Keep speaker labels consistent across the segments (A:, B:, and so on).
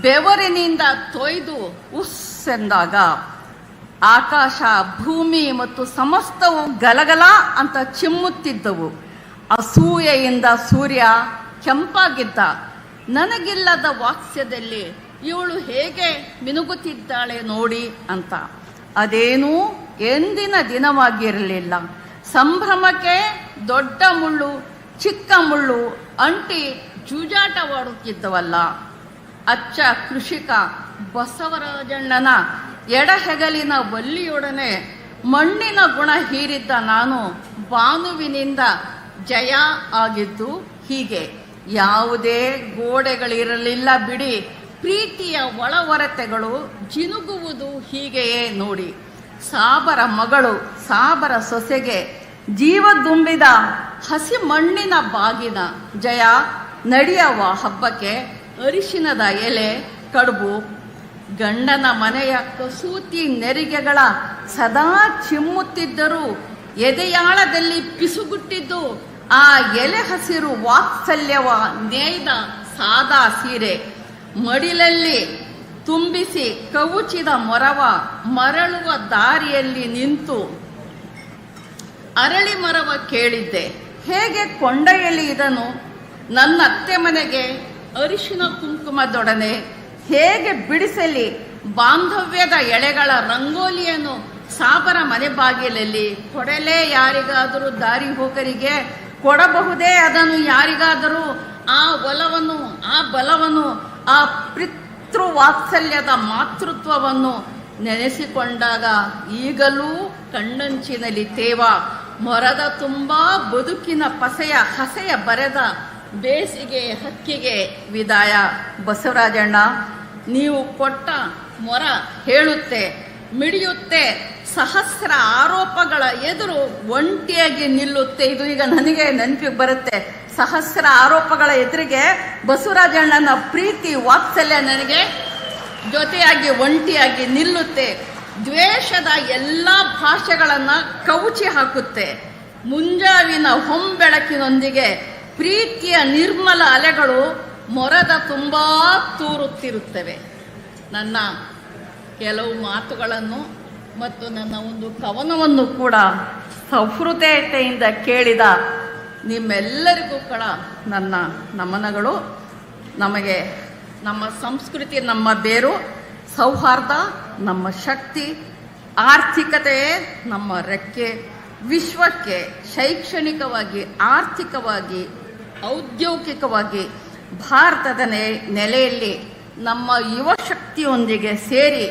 A: ಬೆವರಿನಿಂದ ತೊಯ್ದು ಉಸ್ ಎಂದಾಗ ಆಕಾಶ, ಭೂಮಿ ಮತ್ತು ಸಮಸ್ತವು ಗಲಗಲ ಅಂತ ಚಿಮ್ಮುತ್ತಿದ್ದವು. ಅಸೂಯೆಯಿಂದ ಸೂರ್ಯ ಕೆಂಪಾಗಿದ್ದ. ನನಗಿಲ್ಲದ ವಾಕ್ಸ್ಯದಲ್ಲಿ ಇವಳು ಹೇಗೆ ಮಿನುಗುತ್ತಿದ್ದಾಳೆ ನೋಡಿ ಅಂತ. ಅದೇನೂ ಎಂದಿನ ದಿನವಾಗಿರಲಿಲ್ಲ. ಸಂಭ್ರಮಕ್ಕೆ ದೊಡ್ಡ ಮುಳ್ಳು, ಚಿಕ್ಕ ಮುಳ್ಳು, ಅಂಟಿ ಜೂಜಾಟವಾಡುತ್ತಿದ್ದವಲ್ಲ. ಅಚ್ಚ ಕೃಷಿಕ ಬಸವರಾಜಣ್ಣನ ಎಡಹೆಗಲಿನ ಬಲ್ಲಿಯೊಡನೆ ಮಣ್ಣಿನ ಗುಣ ಹೀರಿದ್ದ ನಾನು ಬಾನುವಿನಿಂದ ಜಯ ಆಗಿದ್ದು ಹೀಗೆ. ಯಾವುದೇ ಗೋಡೆಗಳಿರಲಿಲ್ಲ ಬಿಡಿ. ಪ್ರೀತಿಯ ಒಳವರತೆಗಳು ಜಿನುಗುವುದು ಹೀಗೆಯೇ ನೋಡಿ. ಸಾಬರ ಮಗಳು, ಸಾಬರ ಸೊಸೆಗೆ ಜೀವ ತುಂಬಿದ ಹಸಿ ಮಣ್ಣಿನ ಬಾಗಿನ ಜಯ ನಡೆಯವ ಹಬ್ಬಕ್ಕೆ ಅರಿಶಿನದ ಎಲೆ, ಕಡುಬು, ಗಂಡನ ಮನೆಯ ಕಸೂತಿ ನೆರಿಗೆಗಳ ಸದಾ ಚಿಮ್ಮುತ್ತಿದ್ದರೂ ಎದೆಯಾಳದಲ್ಲಿ ಪಿಸುಗುಟ್ಟಿದ್ದು ಆ ಎಲೆ ಹಸಿರು ವಾತ್ಸಲ್ಯವ ನೇಯ್ದ ಸಾದಾ ಸೀರೆ. ಮಡಿಲಲ್ಲಿ ತುಂಬಿಸಿ ಕವುಚಿದ ಮೊರವ ಮರಳುವ ದಾರಿಯಲ್ಲಿ ನಿಂತು ಅರಳಿ ಮರವ ಕೇಳಿದ್ದೆ. ಹೇಗೆ ಕೊಂಡೊಯ್ಯಲಿ ಇದನ್ನು ನನ್ನ ಅತ್ತೆ ಮನೆಗೆ ಅರಿಶಿನ ಕುಂಕುಮದೊಡನೆ ಹೇಗೆ ಬಿಡಿಸಲಿ? ಬಾಂಧವ್ಯದ ಎಳೆಗಳ ರಂಗೋಲಿಯನ್ನು ಸಾಬರ ಮನೆ ಬಾಗಿಲಲ್ಲಿ ಕೊಡಲೇ ಯಾರಿಗಾದರೂ ದಾರಿ ಹೋಗರಿಗೆ ಕೊಡಬಹುದೇ ಅದನ್ನು ಯಾರಿಗಾದರೂ ಆ ಒಲವನ್ನು, ಆ ಬಲವನ್ನು, ಆ ಪಿತೃ ವಾತ್ಸಲ್ಯದ ಮಾತೃತ್ವವನ್ನು ನೆನೆಸಿಕೊಂಡಾಗ ಈಗಲೂ ಕಣ್ಣಂಚಿನಲ್ಲಿ ತೇವ. ಮೊರದ ತುಂಬಾ ಬದುಕಿನ ಪಸೆಯ ಹಸೆಯ ಬರೆದ ಬೇಸಿಗೆ ಹಕ್ಕಿಗೆ ವಿದಾಯ. ಬಸವರಾಜಣ್ಣ, ನೀವು ಕೊಟ್ಟ ಮೊರ ಹೇಳುತ್ತೆ, ಮಿಡಿಯುತ್ತೆ, ಸಹಸ್ರ ಆರೋಪಗಳ ಎದುರು ಒಂಟಿಯಾಗಿ ನಿಲ್ಲುತ್ತೆ. ಇದು ಈಗ ನನಗೆ ನೆನಪಿಗೆ ಬರುತ್ತೆ. ಸಹಸ್ರ ಆರೋಪಗಳ ಎದುರಿಗೆ ಬಸವರಾಜಣ್ಣನ ಪ್ರೀತಿ ವಾತ್ಸಲ್ಯ ನನಗೆ ಜೊತೆಯಾಗಿ ಒಂಟಿಯಾಗಿ ನಿಲ್ಲುತ್ತೆ. ದ್ವೇಷದ ಎಲ್ಲ ಭಾಷೆಗಳನ್ನು ಕವುಚಿ ಹಾಕುತ್ತೆ. ಮುಂಜಾವಿನ ಹೊಂಬೆಳಕಿನೊಂದಿಗೆ ಪ್ರೀತಿಯ ನಿರ್ಮಲ ಅಲೆಗಳು ಮೊರದ ತುಂಬಾ ತೂರುತ್ತಿರುತ್ತವೆ. ನನ್ನ ಕೆಲವು ಮಾತುಗಳನ್ನು ಮತ್ತು ನನ್ನ ಒಂದು ಕವನವನ್ನು ಕೂಡ ಸಹೃದಯತೆಯಿಂದ ಕೇಳಿದ ನಿಮ್ಮೆಲ್ಲರಿಗೂ ಕೂಡ ನನ್ನ ನಮನಗಳು. ನಮಗೆ ನಮ್ಮ ಸಂಸ್ಕೃತಿ ನಮ್ಮ ಬೇರು, ಸೌಹಾರ್ದ, ನಮ್ಮ ಶಕ್ತಿ ಆರ್ಥಿಕತೆಯೇ ನಮ್ಮ ರೆಕ್ಕೆ, ವಿಶ್ವಕ್ಕೆ ಶೈಕ್ಷಣಿಕವಾಗಿ, ಆರ್ಥಿಕವಾಗಿ ಔದ್ಯೋಗಿಕವಾಗಿ ಭಾರತದ ನೆಲೆಯಲ್ಲಿ ನಮ್ಮ ಯುವ ಶಕ್ತಿಯೊಂದಿಗೆ ಸೇರಿ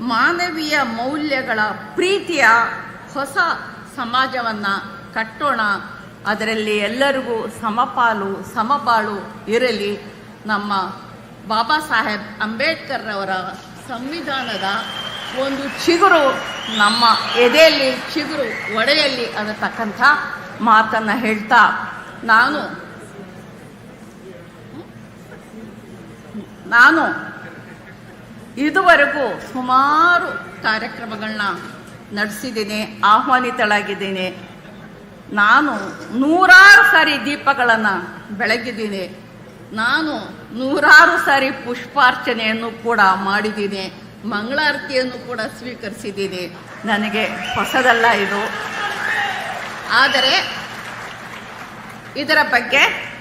A: ಮಾನವೀಯ ಮೌಲ್ಯಗಳ ಪ್ರೀತಿಯ ಹೊಸ ಸಮಾಜವನ್ನು ಕಟ್ಟೋಣ. ಅದರಲ್ಲಿ ಎಲ್ಲರಿಗೂ ಸಮಪಾಲು, ಸಮಬಾಳು ಇರಲಿ. ನಮ್ಮ ಬಾಬಾ ಸಾಹೇಬ್ ಅಂಬೇಡ್ಕರ್ ಅವರ ಸಂವಿಧಾನದ ಒಂದು ಚಿಗುರು ನಮ್ಮ ಎದೆಯಲ್ಲಿ, ಚಿಗುರು ಒಡೆಯಲ್ಲಿ ಅನ್ನತಕ್ಕಂಥ ಮಾತನ್ನು ಹೇಳ್ತಾ ನಾನು ನಾನು ಇದುವರೆಗೂ ಸುಮಾರು ಕಾರ್ಯಕ್ರಮಗಳನ್ನ ನಡೆಸಿದ್ದೀನಿ, ಆಹ್ವಾನಿತಳಾಗಿದ್ದೀನಿ. ನಾನು ನೂರಾರು ಸಾರಿ ದೀಪಗಳನ್ನು ಬೆಳಗಿದ್ದೀನಿ. ನಾನು ನೂರಾರು ಸಾರಿ ಪುಷ್ಪಾರ್ಚನೆಯನ್ನು ಕೂಡ ಮಾಡಿದ್ದೀನಿ. ಮಂಗಳಾರತಿಯನ್ನು ಕೂಡ ಸ್ವೀಕರಿಸಿದ್ದೀನಿ. ನನಗೆ ಹೊಸದಲ್ಲ ಇದು. ಆದರೆ ಇದರ ಬಗ್ಗೆ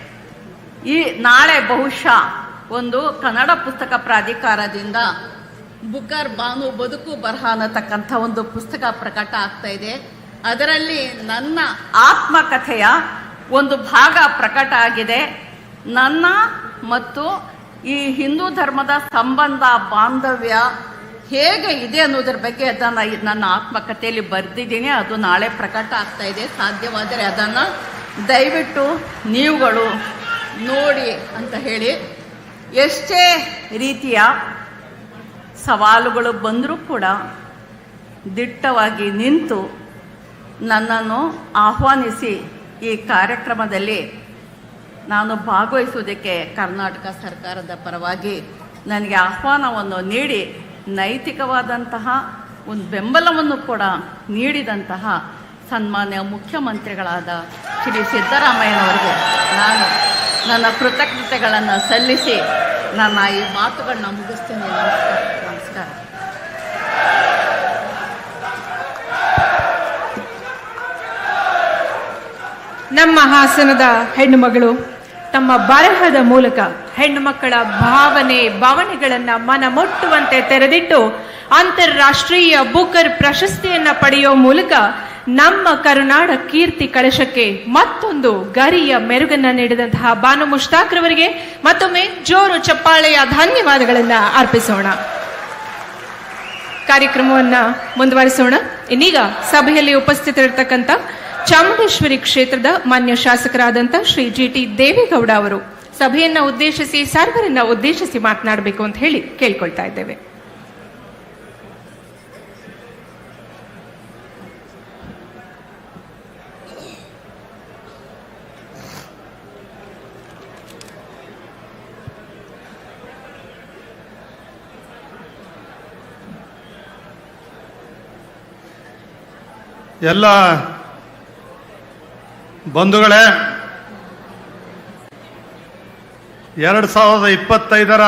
A: ಈ ನಾಳೆ ಬಹುಶಃ ಒಂದು ಕನ್ನಡ ಪುಸ್ತಕ ಪ್ರಾಧಿಕಾರದಿಂದ ಬುಕರ್ ಬಾನು ಬದುಕು ಬರಹ ಅನ್ನತಕ್ಕಂಥ ಒಂದು ಪುಸ್ತಕ ಪ್ರಕಟ ಆಗ್ತಾ ಇದೆ. ಅದರಲ್ಲಿ ನನ್ನ ಆತ್ಮಕಥೆಯ ಒಂದು ಭಾಗ ಪ್ರಕಟ ಆಗಿದೆ. ನನ್ನ ಮತ್ತು ಈ ಹಿಂದೂ ಧರ್ಮದ ಸಂಬಂಧ, ಬಾಂಧವ್ಯ ಹೇಗೆ ಇದೆ ಅನ್ನೋದ್ರ ಬಗ್ಗೆ ಅದನ್ನು ನನ್ನ ಆತ್ಮಕಥೆಯಲ್ಲಿ ಬರೆದಿದ್ದೀನಿ. ಅದು ನಾಳೆ ಪ್ರಕಟ ಆಗ್ತಾ ಇದೆ. ಸಾಧ್ಯವಾದರೆ ಅದನ್ನು ದಯವಿಟ್ಟು ನೀವುಗಳು ನೋಡಿ ಅಂತ ಹೇಳಿ ಎಷ್ಟೇ ರೀತಿಯ ಸವಾಲುಗಳು ಬಂದರೂ ಕೂಡ ದಿಟ್ಟವಾಗಿ ನಿಂತು ನನ್ನನ್ನು ಆಹ್ವಾನಿಸಿ ಈ ಕಾರ್ಯಕ್ರಮದಲ್ಲಿ ನಾನು ಭಾಗವಹಿಸುವುದಕ್ಕೆ ಕರ್ನಾಟಕ ಸರ್ಕಾರದ ಪರವಾಗಿ ನನಗೆ ಆಹ್ವಾನವನ್ನು ನೀಡಿ, ನೈತಿಕವಾದಂತಹ ಒಂದು ಬೆಂಬಲವನ್ನು ಕೂಡ ನೀಡಿದಂತಹ ಸನ್ಮಾನ್ಯ ಮುಖ್ಯಮಂತ್ರಿಗಳಾದ ಶ್ರೀ ಸಿದ್ದರಾಮಯ್ಯನವರಿಗೆ ನಾನು ನನ್ನ ಕೃತಜ್ಞತೆಗಳನ್ನು ಸಲ್ಲಿಸಿ ನನ್ನ ಈ ಮಾತುಗಳನ್ನ ಮುಗಿಸ್ತೀನಿ ನಮಸ್ಕಾರ.
B: ನಮ್ಮ ಹಾಸನದ ಹೆಣ್ಣುಮಗಳು ತಮ್ಮ ಬರಹದ ಮೂಲಕ ಹೆಣ್ಣು ಮಕ್ಕಳ ಭಾವನೆ, ಭಾವನೆಗಳನ್ನು ಮನ ಮುಟ್ಟುವಂತೆ ತೆರೆದಿಟ್ಟು ಅಂತಾರಾಷ್ಟ್ರೀಯ ಬುಕರ್ ಪ್ರಶಸ್ತಿಯನ್ನ ಪಡೆಯುವ ಮೂಲಕ ನಮ್ಮ ಕರುನಾಡ ಕೀರ್ತಿ ಕಳಶಕ್ಕೆ ಮತ್ತೊಂದು ಗರಿಯ ಮೆರುಗನ್ನ ನೀಡಿದಂತಹ ಬಾನು ಮುಷ್ತಾಕ್ರವರಿಗೆ ಮತ್ತೊಮ್ಮೆ ಜೋರು ಚಪ್ಪಾಳೆಯ ಧನ್ಯವಾದಗಳನ್ನ ಅರ್ಪಿಸೋಣ. ಕಾರ್ಯಕ್ರಮವನ್ನ ಮುಂದುವರಿಸೋಣ. ಇನ್ನೀಗ ಸಭೆಯಲ್ಲಿ ಉಪಸ್ಥಿತರಿರ್ತಕ್ಕಂಥ ಚಾಮುಂಡೇಶ್ವರಿ ಕ್ಷೇತ್ರದ ಮಾನ್ಯ ಶಾಸಕರಾದಂಥ ಶ್ರೀ ಜಿ ಟಿ ದೇವೇಗೌಡ ಅವರು ಸಭೆಯನ್ನ ಉದ್ದೇಶಿಸಿ, ಸರ್ವರನ್ನ ಉದ್ದೇಶಿಸಿ ಮಾತನಾಡಬೇಕು ಅಂತ ಹೇಳಿ ಕೇಳ್ಕೊಳ್ತಾ ಇದ್ದೇವೆ.
C: ಎಲ್ಲ ಬಂಧುಗಳೇ, ಎರಡು ಸಾವಿರದ ಇಪ್ಪತ್ತೈದರ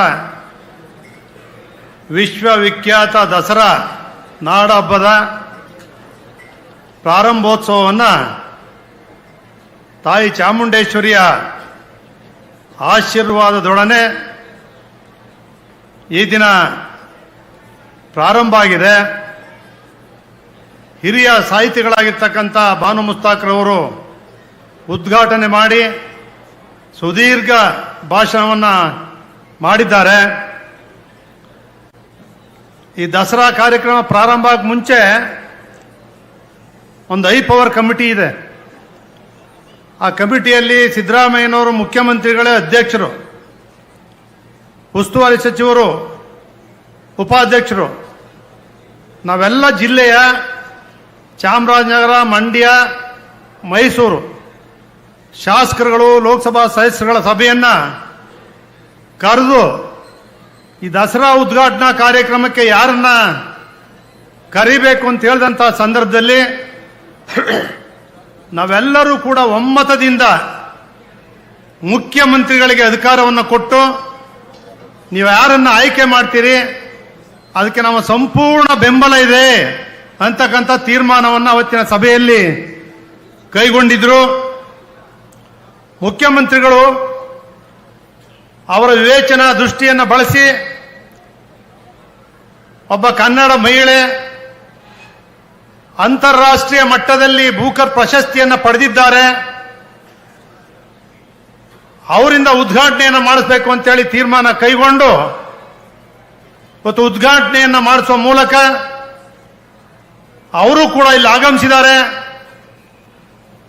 C: ವಿಶ್ವವಿಖ್ಯಾತ ದಸರಾ ನಾಡಹಬ್ಬದ ಪ್ರಾರಂಭೋತ್ಸವವನ್ನು ತಾಯಿ ಚಾಮುಂಡೇಶ್ವರಿಯ ಆಶೀರ್ವಾದದೊಡನೆ ಈ ದಿನ ಪ್ರಾರಂಭ ಆಗಿದೆ. ಹಿರಿಯ ಸಾಹಿತಿಗಳಾಗಿರ್ತಕ್ಕಂಥ ಭಾನು ಮುಸ್ತಾಕ್ರವರು ಉದ್ಘಾಟನೆ ಮಾಡಿ ಸುದೀರ್ಘ ಭಾಷಣವನ್ನು ಮಾಡಿದ್ದಾರೆ. ಈ ದಸರಾ ಕಾರ್ಯಕ್ರಮ ಪ್ರಾರಂಭ ಆಗ ಮುಂಚೆ ಒಂದು ಐ ಪವರ್ ಕಮಿಟಿ ಇದೆ. ಆ ಕಮಿಟಿಯಲ್ಲಿ ಸಿದ್ದರಾಮಯ್ಯನವರು ಮುಖ್ಯಮಂತ್ರಿಗಳೇ ಅಧ್ಯಕ್ಷರು, ಉಸ್ತುವಾರಿ ಸಚಿವರು, ಉಪಾಧ್ಯಕ್ಷರು. ನಾವೆಲ್ಲ ಜಿಲ್ಲೆಯ ಚಾಮರಾಜನಗರ, ಮಂಡ್ಯ, ಮೈಸೂರು ಶಾಸಕರುಗಳು, ಲೋಕಸಭಾ ಸದಸ್ಯರುಗಳ ಸಭೆಯನ್ನು ಕರೆದು ಈ ದಸರಾ ಉದ್ಘಾಟನಾ ಕಾರ್ಯಕ್ರಮಕ್ಕೆ ಯಾರನ್ನ ಕರಿಬೇಕು ಅಂತ ಹೇಳಿದಂಥ ಸಂದರ್ಭದಲ್ಲಿ ನಾವೆಲ್ಲರೂ ಕೂಡ ಒಮ್ಮತದಿಂದ ಮುಖ್ಯಮಂತ್ರಿಗಳಿಗೆ ಅಧಿಕಾರವನ್ನು ಕೊಟ್ಟು ನೀವು ಯಾರನ್ನ ಆಯ್ಕೆ ಮಾಡ್ತೀರಿ, ಅದಕ್ಕೆ ನಮ್ಮ ಸಂಪೂರ್ಣ ಬೆಂಬಲ ಇದೆ. ಅಂತಕ್ಕಂಥ ತೀರ್ಮಾನವನ್ನು ಅವತ್ತಿನ ಸಭೆಯಲ್ಲಿ ಕೈಗೊಂಡಿದ್ರು. ಮುಖ್ಯಮಂತ್ರಿಗಳು ಅವರ ವಿವೇಚನಾ ದೃಷ್ಟಿಯನ್ನು ಬಳಸಿ ಒಬ್ಬ ಕನ್ನಡ ಮಹಿಳೆ ಅಂತಾರಾಷ್ಟ್ರೀಯ ಮಟ್ಟದಲ್ಲಿ ಭೂಕರ್ ಪ್ರಶಸ್ತಿಯನ್ನು ಪಡೆದಿದ್ದಾರೆ. ಅವರಿಂದ ಉದ್ಘಾಟನೆಯನ್ನು ಮಾಡಿಸಬೇಕು ಅಂತೇಳಿ ತೀರ್ಮಾನ ಕೈಗೊಂಡು ಇವತ್ತು ಉದ್ಘಾಟನೆಯನ್ನು ಮಾಡಿಸುವ ಮೂಲಕ ಅವರು ಕೂಡ ಇಲ್ಲಿ ಆಗಮಿಸಿದ್ದಾರೆ.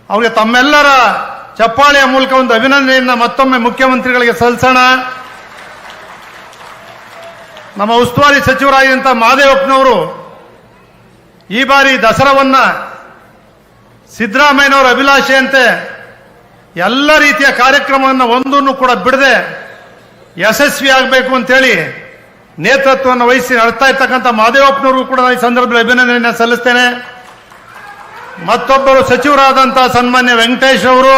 C: ಅವರಿಗೆ ತಮ್ಮೆಲ್ಲರ ಚಪ್ಪಾಳೆಯ ಮೂಲಕ ಒಂದು ಅಭಿನಂದನೆಯನ್ನು ಮತ್ತೊಮ್ಮೆ ಮುಖ್ಯಮಂತ್ರಿಗಳಿಗೆ ಸಲ್ಲಿಸೋಣ. ನಮ್ಮ ಉಸ್ತುವಾರಿ ಸಚಿವರಾಗಿದ್ದಂಥ ಮಹದೇವಪ್ಪನವರು ಈ ಬಾರಿ ದಸರಾವನ್ನ ಸಿದ್ದರಾಮಯ್ಯನವರ ಅಭಿಲಾಷೆಯಂತೆ ಎಲ್ಲ ರೀತಿಯ ಕಾರ್ಯಕ್ರಮವನ್ನು ಒಂದನ್ನು ಕೂಡ ಬಿಡದೆ ಯಶಸ್ವಿ ಆಗಬೇಕು ಅಂತೇಳಿ ನೇತೃತ್ವವನ್ನು ವಹಿಸಿ ನಡೆಸ್ತಾ ಇರ್ತಕ್ಕಂಥ ಮಹದೇವಪ್ಪನವ್ರಿಗೂ ಕೂಡ ಈ ಸಂದರ್ಭದಲ್ಲಿ ಅಭಿನಂದನೆಯನ್ನು ಸಲ್ಲಿಸ್ತೇನೆ. ಮತ್ತೊಬ್ಬರು ಸಚಿವರಾದಂಥ ಸನ್ಮಾನ್ಯ ವೆಂಕಟೇಶ್ ಅವರು,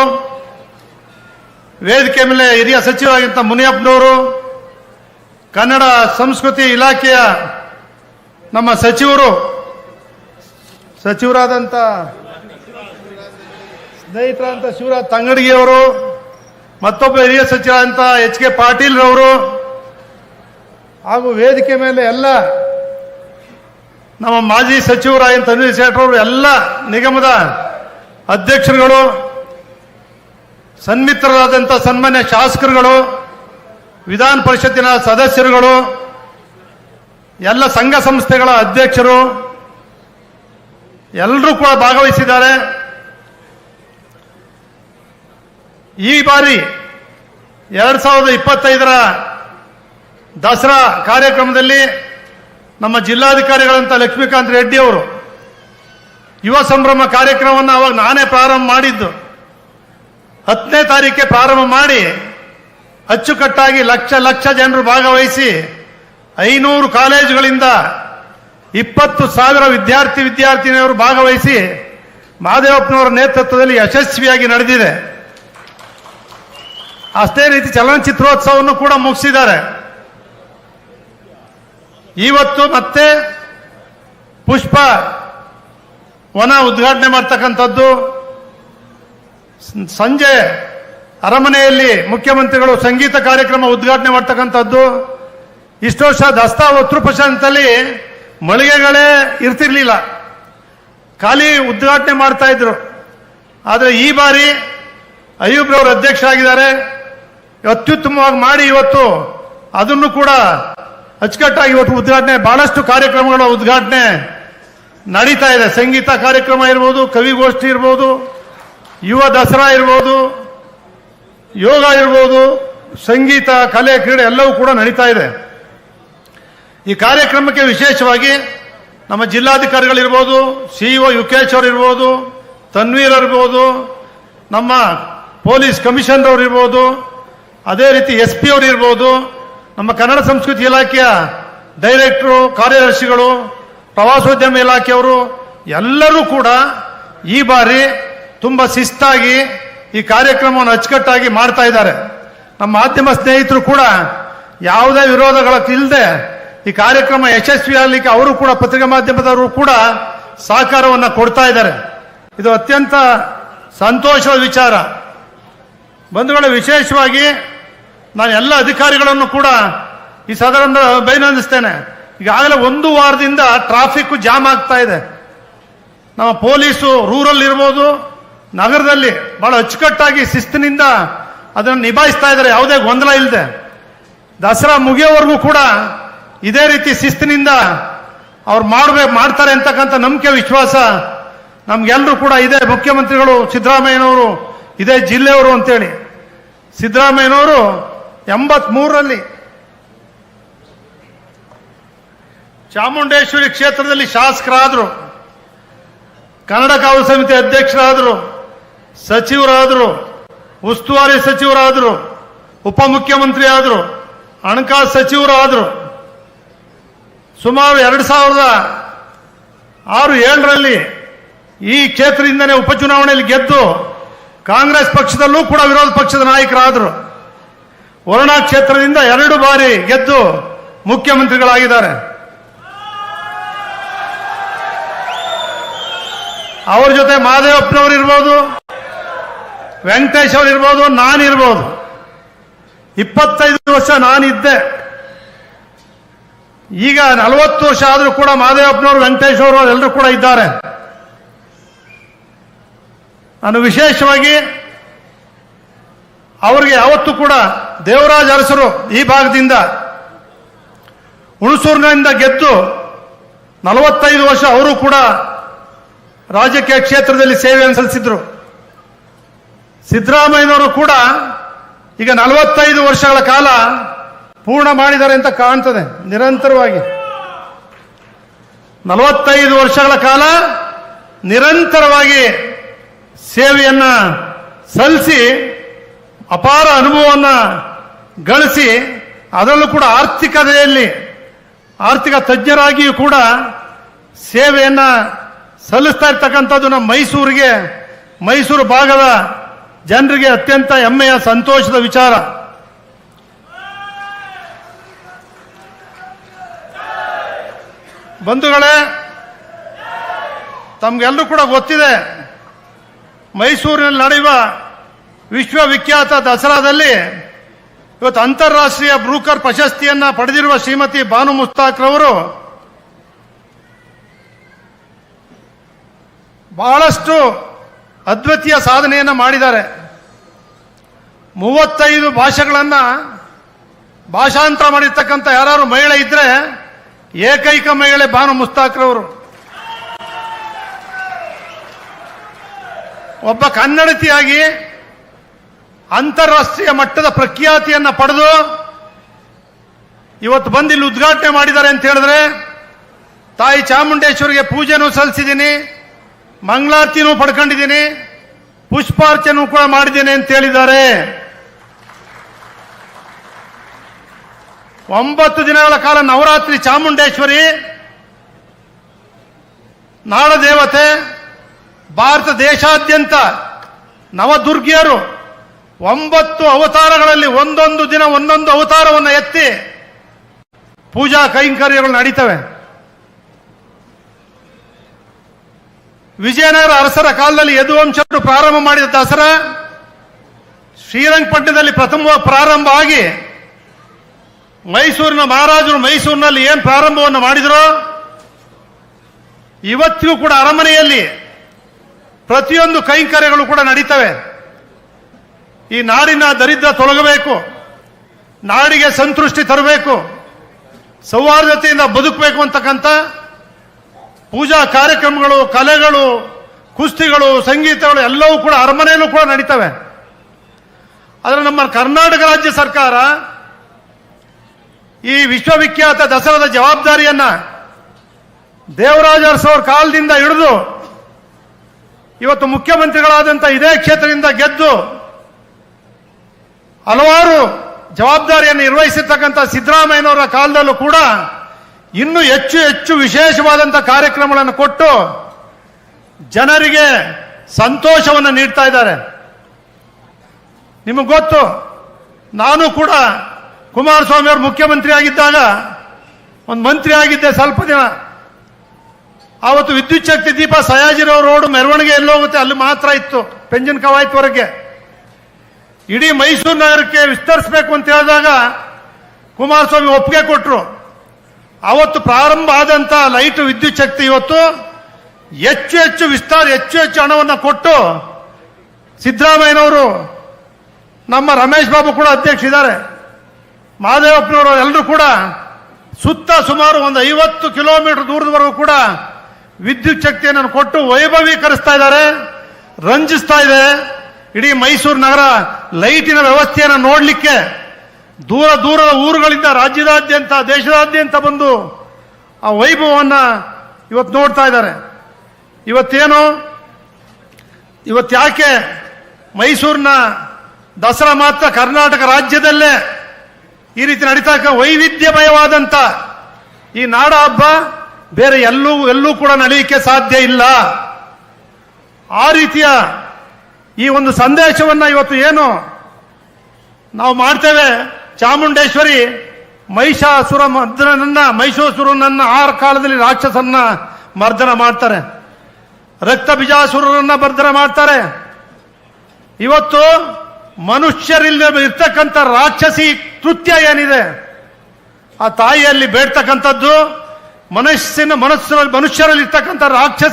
C: ವೇದಿಕೆ ಮೇಲೆ ಹಿರಿಯ ಸಚಿವರಾಗಿದ್ದ ಮುನಿಯಪ್ಪನವರು, ಕನ್ನಡ ಸಂಸ್ಕೃತಿ ಇಲಾಖೆಯ ನಮ್ಮ ಸಚಿವರು, ಸಚಿವರಾದಂಥ ಸ್ನೇಹಿತರಾದಂಥ ಶಿವರಾಜ್ ತಂಗಡಿಗೆಯವರು ಮತ್ತೊಬ್ಬ ಹಿರಿಯ ಸಚಿವರಾದಂಥ ಎಚ್ ಕೆ ಪಾಟೀಲ್ ರವರು ಹಾಗೂ ವೇದಿಕೆ ಮೇಲೆ ಎಲ್ಲ ನಮ್ಮ ಮಾಜಿ ಸಚಿವರಾಯ ತನ್ವೀರ್ ಸೇಠ್ ಅವರು ಎಲ್ಲ ನಿಗಮದ ಅಧ್ಯಕ್ಷರುಗಳು ಸನ್ಮಿತ್ರರಾದಂಥ ಸನ್ಮಾನ್ಯ ಶಾಸಕರುಗಳು, ವಿಧಾನ ಪರಿಷತ್ತಿನ ಸದಸ್ಯರುಗಳು, ಎಲ್ಲ ಸಂಘ ಸಂಸ್ಥೆಗಳ ಅಧ್ಯಕ್ಷರು ಎಲ್ಲರೂ ಕೂಡ ಭಾಗವಹಿಸಿದ್ದಾರೆ. ಈ ಬಾರಿ ಎರಡ್ ಸಾವಿರದ ಇಪ್ಪತ್ತೈದರ ದಸರಾ ಕಾರ್ಯಕ್ರಮದಲ್ಲಿ ನಮ್ಮ ಜಿಲ್ಲಾಧಿಕಾರಿಗಳಂತ ಲಕ್ಷ್ಮೀಕಾಂತ್ ರೆಡ್ಡಿ ಅವರು ಯುವ ಸಂಭ್ರಮ ಕಾರ್ಯಕ್ರಮವನ್ನು ಅವಾಗ ನಾನೇ ಪ್ರಾರಂಭ ಮಾಡಿದ್ದು. ಹತ್ತನೇ ತಾರೀಕೆ ಪ್ರಾರಂಭ ಮಾಡಿ ಅಚ್ಚುಕಟ್ಟಾಗಿ ಲಕ್ಷ ಲಕ್ಷ ಜನರು ಭಾಗವಹಿಸಿ ಐನೂರು ಕಾಲೇಜುಗಳಿಂದ ಇಪ್ಪತ್ತು ಸಾವಿರ ವಿದ್ಯಾರ್ಥಿ ವಿದ್ಯಾರ್ಥಿನಿಯವರು ಭಾಗವಹಿಸಿ ಮಹಾದೇವಪ್ಪನವರ ನೇತೃತ್ವದಲ್ಲಿ ಯಶಸ್ವಿಯಾಗಿ ನಡೆದಿದೆ. ಅಷ್ಟೇ ರೀತಿ ಚಲನಚಿತ್ರೋತ್ಸವವನ್ನು ಕೂಡ ಮುಗಿಸಿದ್ದಾರೆ. ಇವತ್ತು ಮತ್ತೆ ಪುಷ್ಪ ವನ ಉದ್ಘಾಟನೆ ಮಾಡ್ತಕ್ಕಂಥದ್ದು. ಸಂಜೆ ಅರಮನೆಯಲ್ಲಿ ಮುಖ್ಯಮಂತ್ರಿಗಳು ಸಂಗೀತ ಕಾರ್ಯಕ್ರಮ ಉದ್ಘಾಟನೆ ಮಾಡ್ತಕ್ಕಂಥದ್ದು. ಇಷ್ಟು ವರ್ಷ ದಸ್ತಾ ಉತ್ತರ ಪ್ರಶಾಂತದಲ್ಲಿ ಮಳಿಗೆಗಳೇ ಇರ್ತಿರ್ಲಿಲ್ಲ. ಖಾಲಿ ಉದ್ಘಾಟನೆ ಮಾಡ್ತಾ ಇದ್ರು. ಆದರೆ ಈ ಬಾರಿ ಅಯ್ಯೂಬ್ರವರು ಅಧ್ಯಕ್ಷ ಆಗಿದ್ದಾರೆ ಅತ್ಯುತ್ತಮವಾಗಿ ಮಾಡಿ ಇವತ್ತು ಅದನ್ನು ಕೂಡ ಅಚ್ಚುಕಟ್ಟಾಗಿ ಇವತ್ತು ಉದ್ಘಾಟನೆ, ಬಹಳಷ್ಟು ಕಾರ್ಯಕ್ರಮಗಳ ಉದ್ಘಾಟನೆ ನಡೀತಾ ಇದೆ. ಸಂಗೀತ ಕಾರ್ಯಕ್ರಮ ಇರ್ಬೋದು, ಕವಿಗೋಷ್ಠಿ ಇರ್ಬೋದು, ಯುವ ದಸರಾ ಇರ್ಬೋದು, ಯೋಗ ಇರ್ಬೋದು, ಸಂಗೀತ, ಕಲೆ, ಕ್ರೀಡೆ ಎಲ್ಲವೂ ಕೂಡ ನಡೀತಾ ಇದೆ. ಈ ಕಾರ್ಯಕ್ರಮಕ್ಕೆ ವಿಶೇಷವಾಗಿ ನಮ್ಮ ಜಿಲ್ಲಾಧಿಕಾರಿಗಳಿರ್ಬೋದು ಸಿಇಒ ಯುಕೇಶ್ ಅವರು ಇರ್ಬೋದು, ತನ್ವೀರ್ ಇರ್ಬೋದು, ನಮ್ಮ ಪೊಲೀಸ್ ಕಮಿಷನರ್ ಅವರು ಇರ್ಬೋದು, ಅದೇ ರೀತಿ ಎಸ್ ಪಿ ಅವರು ಇರ್ಬೋದು ನಮ್ಮ ಕನ್ನಡ ಸಂಸ್ಕೃತಿ ಇಲಾಖೆಯ ಡೈರೆಕ್ಟ್ರು, ಕಾರ್ಯದರ್ಶಿಗಳು, ಪ್ರವಾಸೋದ್ಯಮ ಇಲಾಖೆಯವರು ಎಲ್ಲರೂ ಕೂಡ ಈ ಬಾರಿ ತುಂಬ ಶಿಸ್ತಾಗಿ ಈ ಕಾರ್ಯಕ್ರಮವನ್ನು ಅಚ್ಚುಕಟ್ಟಾಗಿ ಮಾಡ್ತಾ ಇದ್ದಾರೆ. ನಮ್ಮ ಮಾಧ್ಯಮ ಸ್ನೇಹಿತರು ಕೂಡ ಯಾವುದೇ ವಿರೋಧಗಳ ಇಲ್ಲದೆ ಈ ಕಾರ್ಯಕ್ರಮ ಯಶಸ್ವಿ ಆಗಲಿಕ್ಕೆ ಅವರು ಕೂಡ ಪತ್ರಿಕಾ ಮಾಧ್ಯಮದವರು ಕೂಡ ಸಹಕಾರವನ್ನು ಕೊಡ್ತಾ ಇದ್ದಾರೆ. ಇದು ಅತ್ಯಂತ ಸಂತೋಷದ ವಿಚಾರ. ಬಂಧುಗಳ, ವಿಶೇಷವಾಗಿ ನಾನು ಎಲ್ಲ ಅಧಿಕಾರಿಗಳನ್ನು ಕೂಡ ಈ ಸದನದ ಬೈನಂದಿಸ್ತೇನೆ ಈಗಾಗಲೇ ಒಂದು ವಾರದಿಂದ ಟ್ರಾಫಿಕ್ ಜಾಮ್ ಆಗ್ತಾ ಇದೆ. ನಮ್ಮ ಪೊಲೀಸು ರೂರಲ್ ಇರ್ಬೋದು, ನಗರದಲ್ಲಿ ಬಹಳ ಅಚ್ಚುಕಟ್ಟಾಗಿ ಶಿಸ್ತಿನಿಂದ ಅದನ್ನು ನಿಭಾಯಿಸ್ತಾ ಇದ್ದಾರೆ. ಯಾವುದೇ ಗೊಂದಲ ಇಲ್ಲದೆ ದಸರಾ ಮುಗಿಯೋವರೆಗೂ ಕೂಡ ಇದೇ ರೀತಿ ಶಿಸ್ತಿನಿಂದ ಅವ್ರು ಮಾಡಬೇಕು ಮಾಡ್ತಾರೆ ಅಂತಕ್ಕಂಥ ನಂಬಿಕೆ, ವಿಶ್ವಾಸ ನಮ್ಗೆಲ್ಲರೂ ಕೂಡ ಇದೇ. ಮುಖ್ಯಮಂತ್ರಿಗಳು ಸಿದ್ದರಾಮಯ್ಯನವರು, ಇದೇ ಜಿಲ್ಲೆಯವರು ಅಂತೇಳಿ. ಸಿದ್ದರಾಮಯ್ಯನವರು ಎಂಬತ್ಮೂರರಲ್ಲಿ ಚಾಮುಂಡೇಶ್ವರಿ ಕ್ಷೇತ್ರದಲ್ಲಿ ಶಾಸಕರಾದರು, ಕನ್ನಡ ಕಾವು ಸಮಿತಿ ಅಧ್ಯಕ್ಷರಾದರು, ಸಚಿವರಾದರು, ಉಸ್ತುವಾರಿ ಸಚಿವರಾದರು ಉಪಮುಖ್ಯಮಂತ್ರಿ ಆದರು ಹಣಕಾಸು ಸಚಿವರಾದರು, ಸುಮಾರು ಎರಡು ಸಾವಿರದ ಆರು ಏಳರಲ್ಲಿ ಈ ಕ್ಷೇತ್ರದಿಂದನೇ ಉಪಚುನಾವಣೆಯಲ್ಲಿ ಗೆದ್ದು ಕಾಂಗ್ರೆಸ್ ಪಕ್ಷದಲ್ಲೂ ಕೂಡ ವಿರೋಧ ಪಕ್ಷದ ನಾಯಕರಾದರು. ವರುಣಾ ಕ್ಷೇತ್ರದಿಂದ ಎರಡು ಬಾರಿ ಗೆದ್ದು ಮುಖ್ಯಮಂತ್ರಿಗಳಾಗಿದ್ದಾರೆ. ಅವ್ರ ಜೊತೆ ಮಾದೇವಪ್ಪನವ್ರು ಇರ್ಬೋದು ವೆಂಕಟೇಶ್ ಅವ್ರು ಇರ್ಬೋದು. ನಾನಿರ್ಬೋದು ಇಪ್ಪತ್ತೈದು ವರ್ಷ ನಾನಿದ್ದೆ ಈಗ ನಲವತ್ತು ವರ್ಷ ಆದರೂ ಕೂಡ ಮಾದೇವಪ್ಪನವರು ವೆಂಕಟೇಶ್ ಅವರು ಎಲ್ಲರೂ ಕೂಡ ಇದ್ದಾರೆ. ನಾನು ವಿಶೇಷವಾಗಿ ಅವರಿಗೆ ಯಾವತ್ತೂ ಕೂಡ ದೇವರಾಜ ಅರಸರು ಈ ಭಾಗದಿಂದ ಹುಣಸೂರಿನಿಂದ ಗೆದ್ದು ನಲವತ್ತೈದು ವರ್ಷ ಅವರು ಕೂಡ ರಾಜಕೀಯ ಕ್ಷೇತ್ರದಲ್ಲಿ ಸೇವೆಯನ್ನು ಸಲ್ಲಿಸಿದ್ರು. ಸಿದ್ದರಾಮಯ್ಯನವರು ಕೂಡ ಈಗ ನಲವತ್ತೈದು ವರ್ಷಗಳ ಕಾಲ ಪೂರ್ಣ ಮಾಡಿದ್ದಾರೆ ಅಂತ ಕಾಣ್ತದೆ, ನಿರಂತರವಾಗಿ. ನಲವತ್ತೈದು ವರ್ಷಗಳ ಕಾಲ ನಿರಂತರವಾಗಿ ಸೇವೆಯನ್ನ ಸಲ್ಲಿಸಿ ಅಪಾರ ಅನುಭವವನ್ನು ಗಳಿಸಿ ಅದರಲ್ಲೂ ಕೂಡ ಆರ್ಥಿಕತೆಯಲ್ಲಿ ಆರ್ಥಿಕ ತಜ್ಞರಾಗಿಯೂ ಕೂಡ ಸೇವೆಯನ್ನು ಸಲ್ಲಿಸ್ತಾ ಇರ್ತಕ್ಕಂಥದ್ದು ನಮ್ಮ ಮೈಸೂರಿಗೆ, ಮೈಸೂರು ಭಾಗದ ಜನರಿಗೆ ಅತ್ಯಂತ ಹೆಮ್ಮೆಯ, ಸಂತೋಷದ ವಿಚಾರ. ಬಂಧುಗಳೇ ತಮಗೆಲ್ಲರೂ ಕೂಡ ಗೊತ್ತಿದೆ, ಮೈಸೂರಿನಲ್ಲಿ ನಡೆಯುವ ವಿಶ್ವವಿಖ್ಯಾತ ದಸರಾದಲ್ಲಿ ಇವತ್ತು ಅಂತಾರಾಷ್ಟ್ರೀಯ ಬ್ರೂಕರ್ ಪ್ರಶಸ್ತಿಯನ್ನ ಪಡೆದಿರುವ ಶ್ರೀಮತಿ ಬಾನು ಮುಸ್ತಾಕ್ರವರು ಬಹಳಷ್ಟು ಅದ್ವಿತೀಯ ಸಾಧನೆಯನ್ನು ಮಾಡಿದ್ದಾರೆ. ಮೂವತ್ತೈದು ಭಾಷೆಗಳನ್ನ ಭಾಷಾಂತರ ಮಾಡಿರ್ತಕ್ಕಂಥ ಯಾರು ಮಹಿಳೆ ಇದ್ರೆ ಏಕೈಕ ಮಹಿಳೆ ಬಾನು ಮುಸ್ತಾಕ್ರವರು ಒಬ್ಬ ಕನ್ನಡತಿಯಾಗಿ ಅಂತಾರಾಷ್ಟ್ರೀಯ ಮಟ್ಟದ ಪ್ರಖ್ಯಾತಿಯನ್ನ ಪಡೆದು ಇವತ್ತು ಬಂದು ಇಲ್ಲಿ ಉದ್ಘಾಟನೆ ಮಾಡಿದ್ದಾರೆ ಅಂತ ಹೇಳಿದ್ರೆ, ತಾಯಿ ಚಾಮುಂಡೇಶ್ವರಿಗೆ ಪೂಜೆನೂ ಸಲ್ಲಿಸಿದ್ದೀನಿ, ಮಂಗಳಾರತಿನೂ ಪಡ್ಕೊಂಡಿದ್ದೀನಿ ಪುಷ್ಪಾರ್ಚನೂ ಕೂಡ ಮಾಡಿದ್ದೀನಿ ಅಂತ ಹೇಳಿದ್ದಾರೆ. ಒಂಬತ್ತು ದಿನಗಳ ಕಾಲ ನವರಾತ್ರಿ ಚಾಮುಂಡೇಶ್ವರಿ ನಾಡದೇವತೆ ಭಾರತ ದೇಶಾದ್ಯಂತ ನವದುರ್ಗಿಯರು ಒಂಬತ್ತು ಅವತಾರಗಳಲ್ಲಿ ಒಂದೊಂದು ದಿನ ಒಂದೊಂದು ಅವತಾರವನ್ನು ಎತ್ತಿ ಪೂಜಾ ಕೈಂಕರ್ಯಗಳು ನಡೀತವೆ. ವಿಜಯನಗರ ಅರಸರ ಕಾಲದಲ್ಲಿ ಯದುವಂಶರು ಪ್ರಾರಂಭ ಮಾಡಿದ ದಸರಾ ಶ್ರೀರಂಗಪಟ್ಟಣದಲ್ಲಿ ಪ್ರಥಮ ಪ್ರಾರಂಭ ಆಗಿ ಮೈಸೂರಿನ ಮಹಾರಾಜರು ಮೈಸೂರಿನಲ್ಲಿ ಏನು ಪ್ರಾರಂಭವನ್ನು ಮಾಡಿದರೋ, ಇವತ್ತಿಗೂ ಕೂಡ ಅರಮನೆಯಲ್ಲಿ ಪ್ರತಿಯೊಂದು ಕೈಂಕರ್ಯಗಳು ಕೂಡ ನಡೀತವೆ. ಈ ನಾಡಿನ ದರಿದ್ರ ತೊಲಗಬೇಕು ನಾಡಿಗೆ ಸಂತೃಷ್ಟಿ ತರಬೇಕು. ಸೌಹಾರ್ದತೆಯಿಂದ ಬದುಕಬೇಕು ಅಂತಕ್ಕಂಥ ಪೂಜಾ ಕಾರ್ಯಕ್ರಮಗಳು, ಕಲೆಗಳು, ಕುಸ್ತಿಗಳು, ಸಂಗೀತಗಳು ಎಲ್ಲವೂ ಕೂಡ ಅರಮನೆಯಲ್ಲೂ ಕೂಡ ನಡೀತವೆ. ಆದರೆ ನಮ್ಮ ಕರ್ನಾಟಕ ರಾಜ್ಯ ಸರ್ಕಾರ ಈ ವಿಶ್ವವಿಖ್ಯಾತ ದಸರಾದ ಜವಾಬ್ದಾರಿಯನ್ನ ದೇವರಾಜ ಅರಸವ್ರ ಕಾಲದಿಂದ ಹಿಡಿದು ಇವತ್ತು ಮುಖ್ಯಮಂತ್ರಿಗಳಾದಂಥ ಇದೇ ಕ್ಷೇತ್ರದಿಂದ ಗೆದ್ದು ಹಲವಾರು ಜವಾಬ್ದಾರಿಯನ್ನು ನಿರ್ವಹಿಸಿರ್ತಕ್ಕಂಥ ಸಿದ್ದರಾಮಯ್ಯನವರ ಕಾಲದಲ್ಲೂ ಕೂಡ ಇನ್ನೂ ಹೆಚ್ಚು ಹೆಚ್ಚು ವಿಶೇಷವಾದಂಥ ಕಾರ್ಯಕ್ರಮಗಳನ್ನು ಕೊಟ್ಟು ಜನರಿಗೆ ಸಂತೋಷವನ್ನು ನೀಡ್ತಾ ಇದ್ದಾರೆ. ನಿಮಗೆ ಗೊತ್ತು, ನಾನು ಕೂಡ ಕುಮಾರಸ್ವಾಮಿ ಅವರು ಮುಖ್ಯಮಂತ್ರಿ ಆಗಿದ್ದಾಗ, ಒಂದು ಮಂತ್ರಿ ಆಗಿದ್ದೆ ಸ್ವಲ್ಪ ದಿನ. ಆವತ್ತು ವಿದ್ಯುಚ್ಛಕ್ತಿ ದೀಪ ಸಯಾಜಿರೋ ರೋಡ್ ಮೆರವಣಿಗೆ ಎಲ್ಲೋಗುತ್ತೆ ಅಲ್ಲಿ ಮಾತ್ರ ಇತ್ತು ಪೆಂಜನ್ ಕವಾಯತ್ವರೆಗೆ ಇಡೀ ಮೈಸೂರು ನಗರಕ್ಕೆ ವಿಸ್ತರಿಸಬೇಕು ಅಂತ ಹೇಳಿದಾಗ ಕುಮಾರಸ್ವಾಮಿ ಒಪ್ಪಿಗೆ ಕೊಟ್ಟರು ಅವತ್ತು ಪ್ರಾರಂಭ ಆದಂತ ಲೈಟ್ ವಿದ್ಯುತ್ ಶಕ್ತಿ ಇವತ್ತು ಹೆಚ್ಚು ಹೆಚ್ಚು ವಿಸ್ತಾರ, ಹೆಚ್ಚು ಹೆಚ್ಚು ಹಣವನ್ನು ಕೊಟ್ಟು ಸಿದ್ದರಾಮಯ್ಯನವರು ನಮ್ಮ ರಮೇಶ್ ಬಾಬು ಕೂಡ ಅಧ್ಯಕ್ಷ ಇದ್ದಾರೆ. ಮಹಾದೇವಪ್ಪನವರು ಎಲ್ಲರೂ ಕೂಡ ಸುತ್ತ ಸುಮಾರು ಒಂದು ಐವತ್ತು ಕಿಲೋಮೀಟರ್ ದೂರದವರೆಗೂ ಕೂಡ ವಿದ್ಯುತ್ ಶಕ್ತಿಯನ್ನು ಕೊಟ್ಟು ವೈಭವೀಕರಿಸ್ತಾ ಇದ್ದಾರೆ, ರಂಜಿಸ್ತಾ ಇದೆ. ಇಡೀ ಮೈಸೂರು ನಗರ ಲೈಟಿನ ವ್ಯವಸ್ಥೆಯನ್ನು ನೋಡಲಿಕ್ಕೆ ದೂರ ದೂರದ ಊರುಗಳಿಂದ ರಾಜ್ಯದಾದ್ಯಂತ, ದೇಶದಾದ್ಯಂತ ಬಂದು ಆ ವೈಭವವನ್ನು ಇವತ್ತು ನೋಡ್ತಾ ಇದ್ದಾರೆ. ಇವತ್ತೇನು? ಇವತ್ತು ಯಾಕೆ ಮೈಸೂರಿನ ದಸರಾ ಮಾತ್ರ ಕರ್ನಾಟಕ ರಾಜ್ಯದಲ್ಲೇ ಈ ರೀತಿ ನಡೀತಾ ವೈವಿಧ್ಯಮಯವಾದಂಥ ಈ ನಾಡ ಹಬ್ಬ ಬೇರೆ ಎಲ್ಲೂ ಎಲ್ಲೂ ಕೂಡ ನಡೆಯಲಿಕ್ಕೆ ಸಾಧ್ಯ ಇಲ್ಲ. ಆ ರೀತಿಯ ಈ ಒಂದು ಸಂದೇಶವನ್ನ ಇವತ್ತು ಏನು ನಾವು ಮಾಡ್ತೇವೆ? ಚಾಮುಂಡೇಶ್ವರಿ ಮಹಿಷಾಸುರ ಮರ್ದನನ್ನ, ಮಹಿಷಾಸುರನನ್ನ ಆ ಕಾಲದಲ್ಲಿ ರಾಕ್ಷಸನ್ನ ಮರ್ದನ ಮಾಡ್ತಾರೆ. ರಕ್ತ ಬಿಜಾಸುರರನ್ನ ಮರ್ದನ ಮಾಡ್ತಾರೆ. ಇವತ್ತು ಮನುಷ್ಯರಿಲ್ಲ ಇರ್ತಕ್ಕಂಥ ರಾಕ್ಷಸಿ ಕೃತ್ಯ ಏನಿದೆ? ಆ ತಾಯಿಯಲ್ಲಿ ಬೇಡ್ತಕ್ಕಂಥದ್ದು ಮನಸ್ಸಿನ ಮನಸ್ಸಿನಲ್ಲಿ ಮನುಷ್ಯರಲ್ಲಿ ಇರ್ತಕ್ಕಂಥ ರಾಕ್ಷಸಿ